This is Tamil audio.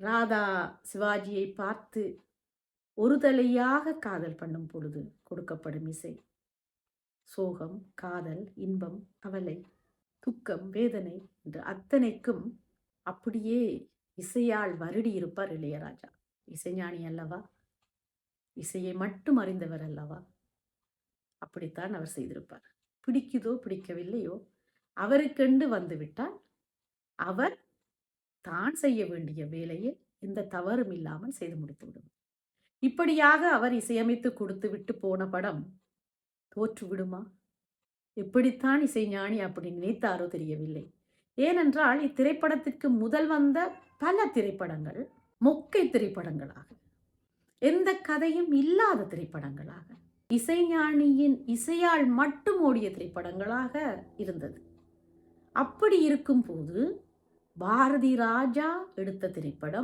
ராதா சிவாஜியை பார்த்து ஒரு தலையாக காதல் பண்ணும் பொழுது கொடுக்கப்படும் இசை. சோகம் காதல் இன்பம் கவலை துக்கம் வேதனை என்று அத்தனைக்கும் அப்படியே இசையால் வருடி இருப்பார் இளையராஜா. இசைஞானி அல்லவா? இசையை மட்டும் அறிந்தவர் அல்லவா? அப்படித்தான் அவர் செய்திருப்பார். பிடிக்குதோ பிடிக்கவில்லையோ அவருக்கென்று வந்துவிட்டால் அவர் தான் செய்ய வேண்டிய வேலையை எந்த தவறும் இல்லாமல் செய்து முடித்து விடுவார். இப்படியாக அவர் இசையமைத்து கொடுத்து விட்டு போன படம் தோற்று விடுமா? எப்படித்தான் இசைஞானி அப்படி நினைத்தாரோ தெரியவில்லை. ஏனென்றால் இத்திரைப்படத்திற்கு முதல் வந்த பல திரைப்படங்கள் மொக்கை திரைப்படங்களாக எந்த கதையும் இல்லாத திரைப்படங்களாக இசைஞானியின் இசையால் மட்டும் ஓடிய திரைப்படங்களாக இருந்தது. அப்படி இருக்கும்போது பாரதி ராஜா எடுத்த திரைப்படம்.